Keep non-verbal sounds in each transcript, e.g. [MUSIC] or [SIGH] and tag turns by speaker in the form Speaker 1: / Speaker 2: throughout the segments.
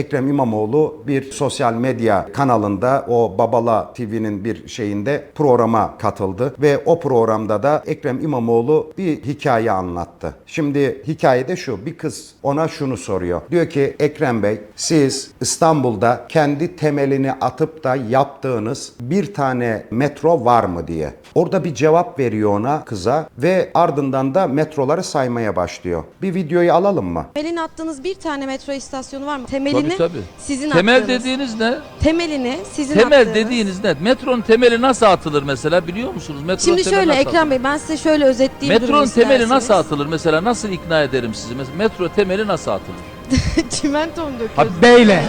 Speaker 1: Ekrem İmamoğlu bir sosyal medya kanalında o Babala TV'nin bir şeyinde programa katıldı ve o programda da Ekrem İmamoğlu bir hikaye anlattı. Şimdi hikayede şu bir kız ona şunu soruyor. Diyor ki Ekrem Bey siz İstanbul'da kendi temelini atıp da yaptığınız bir tane metro var mı diye. Orada bir cevap veriyor ona kıza ve ardından da metroları saymaya başlıyor. Bir videoyu alalım mı?
Speaker 2: Temelini attığınız bir tane metro istasyonu var mı? Temelini
Speaker 3: Tabii tabii.
Speaker 2: sizin
Speaker 3: Temel
Speaker 2: attığınız.
Speaker 3: dediğiniz ne?
Speaker 2: Temelini sizin
Speaker 3: Temel
Speaker 2: attığınız.
Speaker 3: dediğiniz ne? Metronun temeli nasıl atılır mesela biliyor musunuz? Metronun
Speaker 2: Şimdi
Speaker 3: temeli
Speaker 2: şöyle
Speaker 3: nasıl
Speaker 2: Ekrem
Speaker 3: atılır?
Speaker 2: Bey ben size şöyle özetleyeyim
Speaker 3: Metronun
Speaker 2: durumu
Speaker 3: temeli
Speaker 2: isterseniz.
Speaker 3: nasıl atılır mesela? Nasıl ikna ederim sizi? Mesela metro temeli nasıl atılır? [LAUGHS]
Speaker 2: Çimento mu
Speaker 3: Ha,
Speaker 2: döküyorsunuz?
Speaker 4: Beyle.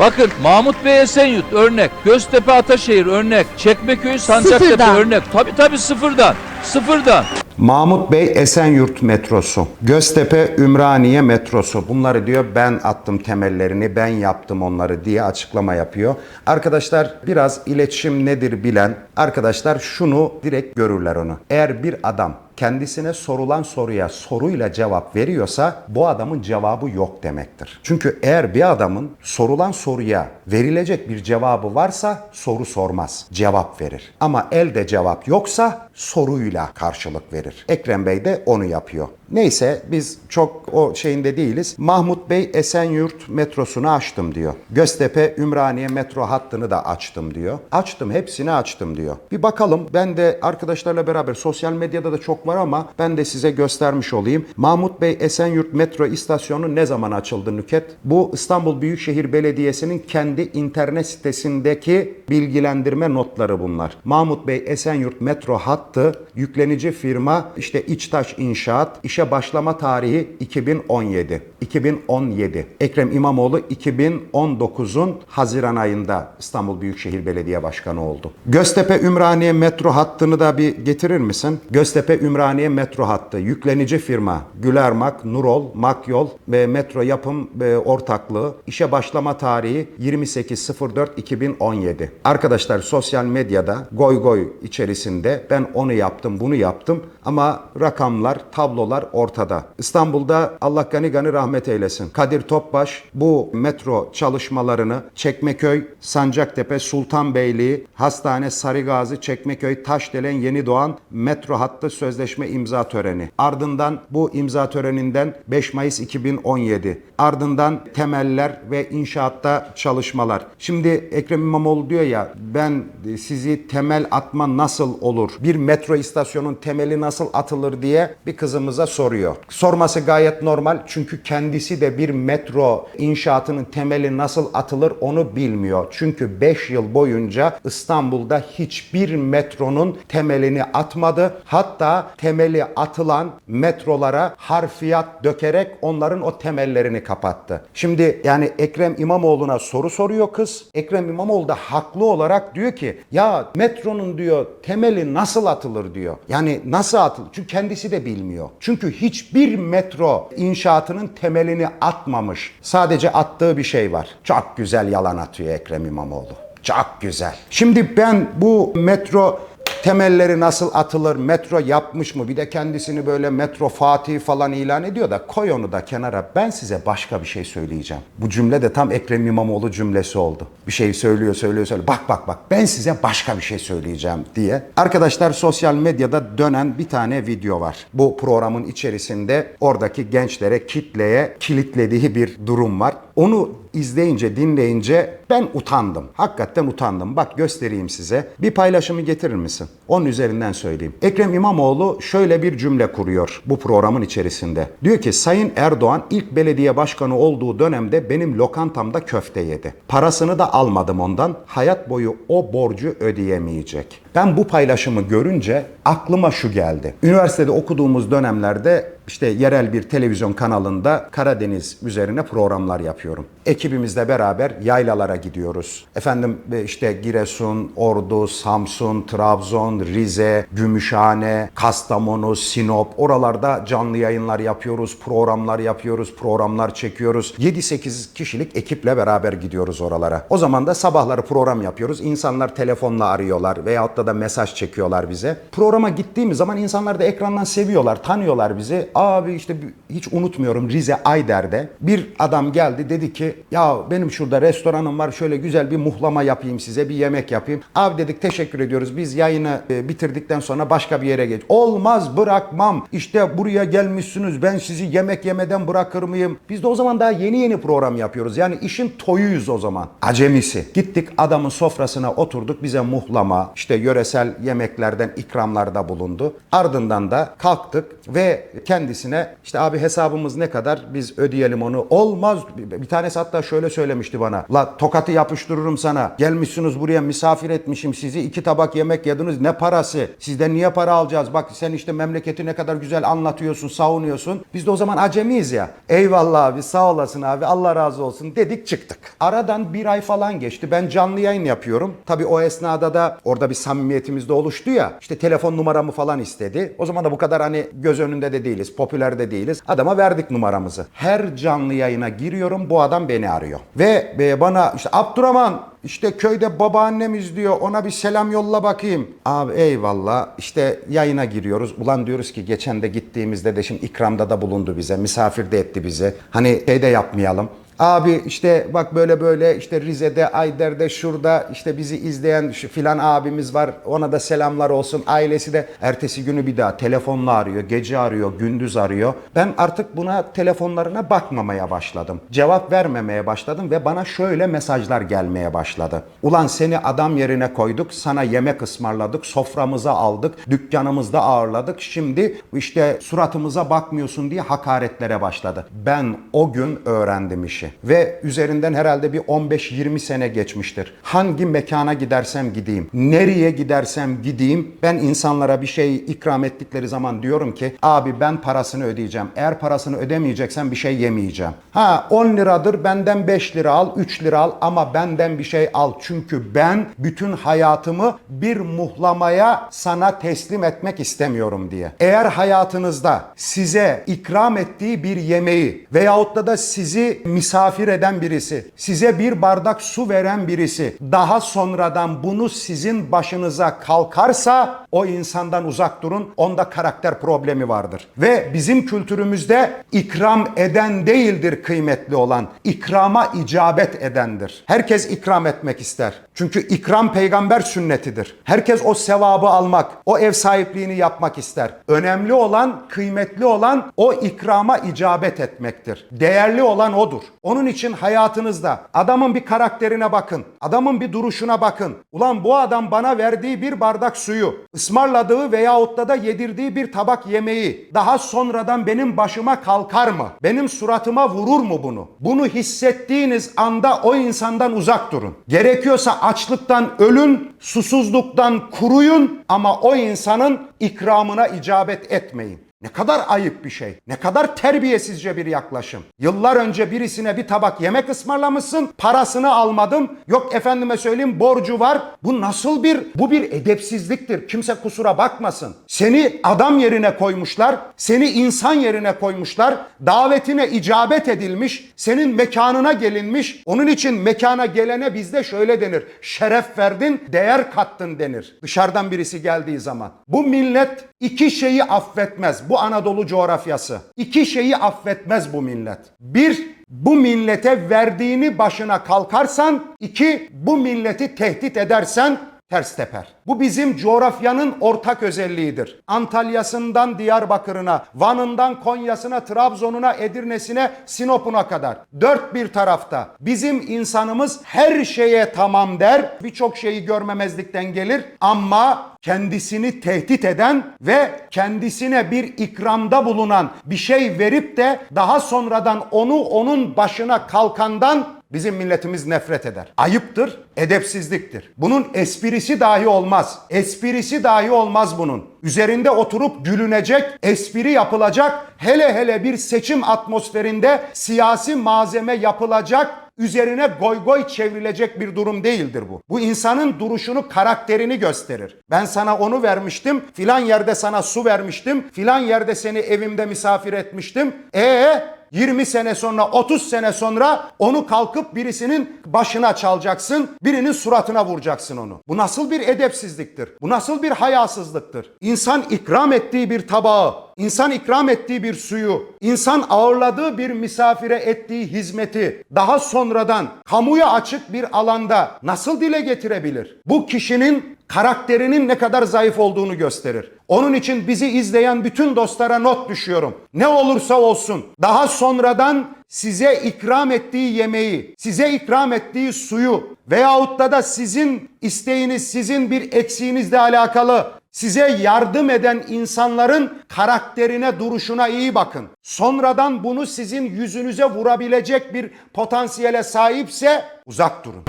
Speaker 3: Bakın Mahmut Bey Esenyurt örnek, Göztepe Ataşehir örnek, Çekmeköy Sancaktepe
Speaker 2: Sıfırdan.
Speaker 3: örnek. Tabii tabii sıfırdan. Sıfırdan.
Speaker 1: Mahmut Bey Esenyurt metrosu, Göztepe Ümraniye metrosu. Bunları diyor ben attım temellerini, ben yaptım onları diye açıklama yapıyor. Arkadaşlar biraz iletişim nedir bilen arkadaşlar şunu direkt görürler onu. Eğer bir adam kendisine sorulan soruya soruyla cevap veriyorsa bu adamın cevabı yok demektir. Çünkü eğer bir adamın sorulan soruya verilecek bir cevabı varsa soru sormaz, cevap verir. Ama elde cevap yoksa soruyla karşılık verir. Ekrem Bey de onu yapıyor. Neyse biz çok o şeyinde değiliz. Mahmut Bey Esenyurt metrosunu açtım diyor. Göztepe Ümraniye metro hattını da açtım diyor. Açtım hepsini açtım diyor. Bir bakalım ben de arkadaşlarla beraber sosyal medyada da çok var ama ben de size göstermiş olayım. Mahmut Bey Esenyurt metro istasyonu ne zaman açıldı Nüket? Bu İstanbul Büyükşehir Belediyesi'nin kendi internet sitesindeki bilgilendirme notları bunlar. Mahmut Bey Esenyurt metro hattı yüklenici firma işte İçtaş İnşaat işe başlama tarihi 2017. 2017. Ekrem İmamoğlu 2019'un Haziran ayında İstanbul Büyükşehir Belediye Başkanı oldu. Göztepe Ümraniye metro hattını da bir getirir misin? Göztepe Ümraniye metro hattı yüklenici firma Gülermak, Nurol, Makyol ve Metro Yapım e, ortaklığı işe başlama tarihi 28.04.2017. Arkadaşlar sosyal medyada goy goy içerisinde ben onu yaptım bunu yaptım ama rakamlar tablolar ortada. İstanbul'da Allah gani gani rahmet eylesin. Kadir Topbaş bu metro çalışmalarını Çekmeköy, Sancaktepe, Sultanbeyli, Hastane Sarıgazi, Çekmeköy, Taşdelen, Yeni Doğan metro hattı sözleşme imza töreni. Ardından bu imza töreninden 5 Mayıs 2017. Ardından temeller ve inşaatta çalışmalar. Şimdi Ekrem İmamoğlu diyor ya ben sizi temel atma nasıl olur? Bir metro istasyonun temeli nasıl atılır diye bir kızımıza soruyor. Sorması gayet normal çünkü kendisi de bir metro inşaatının temeli nasıl atılır onu bilmiyor. Çünkü 5 yıl boyunca İstanbul'da hiçbir metronun temelini atmadı. Hatta temeli atılan metrolara harfiyat dökerek onların o temellerini kapattı. Şimdi yani Ekrem İmamoğlu'na soru soruyor kız. Ekrem İmamoğlu da haklı olarak diyor ki ya metronun diyor temeli nasıl atılır diyor. Yani nasıl atılır? Çünkü kendisi de bilmiyor. Çünkü hiçbir metro inşaatının temelini atmamış. Sadece attığı bir şey var. Çok güzel yalan atıyor Ekrem İmamoğlu. Çok güzel. Şimdi ben bu metro temelleri nasıl atılır, metro yapmış mı? Bir de kendisini böyle metro Fatih falan ilan ediyor da koy onu da kenara. Ben size başka bir şey söyleyeceğim. Bu cümle de tam Ekrem İmamoğlu cümlesi oldu. Bir şey söylüyor, söylüyor, söylüyor. Bak bak bak ben size başka bir şey söyleyeceğim diye. Arkadaşlar sosyal medyada dönen bir tane video var. Bu programın içerisinde oradaki gençlere, kitleye kilitlediği bir durum var. Onu izleyince, dinleyince ben utandım. Hakikaten utandım. Bak göstereyim size. Bir paylaşımı getirir misin? Onun üzerinden söyleyeyim. Ekrem İmamoğlu şöyle bir cümle kuruyor bu programın içerisinde. Diyor ki Sayın Erdoğan ilk belediye başkanı olduğu dönemde benim lokantamda köfte yedi. Parasını da almadım ondan. Hayat boyu o borcu ödeyemeyecek. Ben bu paylaşımı görünce aklıma şu geldi. Üniversitede okuduğumuz dönemlerde işte yerel bir televizyon kanalında Karadeniz üzerine programlar yapıyorum. Ekibimizle beraber yaylalara gidiyoruz. Efendim e, işte Giresun, Ordu, Samsun, Trabzon, Rize, Gümüşhane, Kastamonu, Sinop oralarda canlı yayınlar yapıyoruz, programlar yapıyoruz, programlar çekiyoruz. 7-8 kişilik ekiple beraber gidiyoruz oralara. O zaman da sabahları program yapıyoruz. İnsanlar telefonla arıyorlar veyahut da WhatsApp'ta da mesaj çekiyorlar bize. Programa gittiğimiz zaman insanlar da ekrandan seviyorlar, tanıyorlar bizi. Abi işte hiç unutmuyorum Rize Ayder'de bir adam geldi dedi ki ya benim şurada restoranım var şöyle güzel bir muhlama yapayım size bir yemek yapayım. Abi dedik teşekkür ediyoruz biz yayını e, bitirdikten sonra başka bir yere geç. Olmaz bırakmam işte buraya gelmişsiniz ben sizi yemek yemeden bırakır mıyım? Biz de o zaman daha yeni yeni program yapıyoruz. Yani işin toyuyuz o zaman. Acemisi. Gittik adamın sofrasına oturduk bize muhlama işte yöresel yemeklerden ikramlarda bulundu. Ardından da kalktık ve kendisine işte abi hesabımız ne kadar biz ödeyelim onu. Olmaz. Bir tanesi hatta şöyle söylemişti bana. La tokatı yapıştırırım sana. Gelmişsiniz buraya misafir etmişim sizi. iki tabak yemek yediniz. Ne parası? Sizden niye para alacağız? Bak sen işte memleketi ne kadar güzel anlatıyorsun, savunuyorsun. Biz de o zaman acemiyiz ya. Eyvallah abi sağ olasın abi Allah razı olsun dedik çıktık. Aradan bir ay falan geçti. Ben canlı yayın yapıyorum. Tabii o esnada da orada bir samimiyetimiz de oluştu ya. İşte telefon numaramı falan istedi. O zaman da bu kadar hani göz önünde de değiliz, popüler de değiliz. Adama verdik numaramızı. Her canlı yayına giriyorum bu adam beni arıyor. Ve bana işte Abdurrahman işte köyde babaannem izliyor ona bir selam yolla bakayım. Abi eyvallah işte yayına giriyoruz. Ulan diyoruz ki geçen de gittiğimizde de şimdi ikramda da bulundu bize. Misafir de etti bizi. Hani şey de yapmayalım. Abi işte bak böyle böyle işte Rize'de, Ayder'de, şurada işte bizi izleyen şu filan abimiz var. Ona da selamlar olsun. Ailesi de ertesi günü bir daha telefonla arıyor, gece arıyor, gündüz arıyor. Ben artık buna telefonlarına bakmamaya başladım. Cevap vermemeye başladım ve bana şöyle mesajlar gelmeye başladı. Ulan seni adam yerine koyduk, sana yemek ısmarladık, soframıza aldık, dükkanımızda ağırladık. Şimdi işte suratımıza bakmıyorsun diye hakaretlere başladı. Ben o gün öğrendim işi. Ve üzerinden herhalde bir 15-20 sene geçmiştir. Hangi mekana gidersem gideyim, nereye gidersem gideyim ben insanlara bir şey ikram ettikleri zaman diyorum ki abi ben parasını ödeyeceğim. Eğer parasını ödemeyeceksen bir şey yemeyeceğim. Ha 10 liradır benden 5 lira al, 3 lira al ama benden bir şey al. Çünkü ben bütün hayatımı bir muhlamaya sana teslim etmek istemiyorum diye. Eğer hayatınızda size ikram ettiği bir yemeği veyahut da da sizi misafir eden birisi, size bir bardak su veren birisi daha sonradan bunu sizin başınıza kalkarsa o insandan uzak durun. Onda karakter problemi vardır. Ve bizim kültürümüzde ikram eden değildir kıymetli olan. İkrama icabet edendir. Herkes ikram etmek ister. Çünkü ikram peygamber sünnetidir. Herkes o sevabı almak, o ev sahipliğini yapmak ister. Önemli olan, kıymetli olan o ikrama icabet etmektir. Değerli olan odur. Onun için hayatınızda adamın bir karakterine bakın. Adamın bir duruşuna bakın. Ulan bu adam bana verdiği bir bardak suyu, ısmarladığı veyahut da da yedirdiği bir tabak yemeği daha sonradan benim başıma kalkar mı? Benim suratıma vurur mu bunu? Bunu hissettiğiniz anda o insandan uzak durun. Gerekiyorsa açlıktan ölün, susuzluktan kuruyun ama o insanın ikramına icabet etmeyin. Ne kadar ayıp bir şey. Ne kadar terbiyesizce bir yaklaşım. Yıllar önce birisine bir tabak yemek ısmarlamışsın, parasını almadım. Yok efendime söyleyeyim borcu var. Bu nasıl bir, bu bir edepsizliktir. Kimse kusura bakmasın. Seni adam yerine koymuşlar, seni insan yerine koymuşlar. Davetine icabet edilmiş, senin mekanına gelinmiş. Onun için mekana gelene bizde şöyle denir. Şeref verdin, değer kattın denir. Dışarıdan birisi geldiği zaman. Bu millet iki şeyi affetmez. Bu Anadolu coğrafyası. İki şeyi affetmez bu millet. Bir, bu millete verdiğini başına kalkarsan. iki bu milleti tehdit edersen ters teper. Bu bizim coğrafyanın ortak özelliğidir. Antalya'sından Diyarbakır'ına, Van'ından Konya'sına, Trabzon'una, Edirne'sine, Sinop'una kadar. Dört bir tarafta. Bizim insanımız her şeye tamam der. Birçok şeyi görmemezlikten gelir ama kendisini tehdit eden ve kendisine bir ikramda bulunan bir şey verip de daha sonradan onu onun başına kalkandan Bizim milletimiz nefret eder. Ayıptır, edepsizliktir. Bunun esprisi dahi olmaz. Esprisi dahi olmaz bunun. Üzerinde oturup gülünecek, espri yapılacak, hele hele bir seçim atmosferinde siyasi malzeme yapılacak, üzerine goy goy çevrilecek bir durum değildir bu. Bu insanın duruşunu, karakterini gösterir. Ben sana onu vermiştim, filan yerde sana su vermiştim, filan yerde seni evimde misafir etmiştim. E 20 sene sonra 30 sene sonra onu kalkıp birisinin başına çalacaksın. Birinin suratına vuracaksın onu. Bu nasıl bir edepsizliktir? Bu nasıl bir hayasızlıktır? İnsan ikram ettiği bir tabağı, insan ikram ettiği bir suyu, insan ağırladığı bir misafire ettiği hizmeti daha sonradan kamuya açık bir alanda nasıl dile getirebilir? Bu kişinin karakterinin ne kadar zayıf olduğunu gösterir. Onun için bizi izleyen bütün dostlara not düşüyorum. Ne olursa olsun daha sonradan size ikram ettiği yemeği, size ikram ettiği suyu veyahut da da sizin isteğiniz, sizin bir eksiğinizle alakalı size yardım eden insanların karakterine, duruşuna iyi bakın. Sonradan bunu sizin yüzünüze vurabilecek bir potansiyele sahipse uzak durun.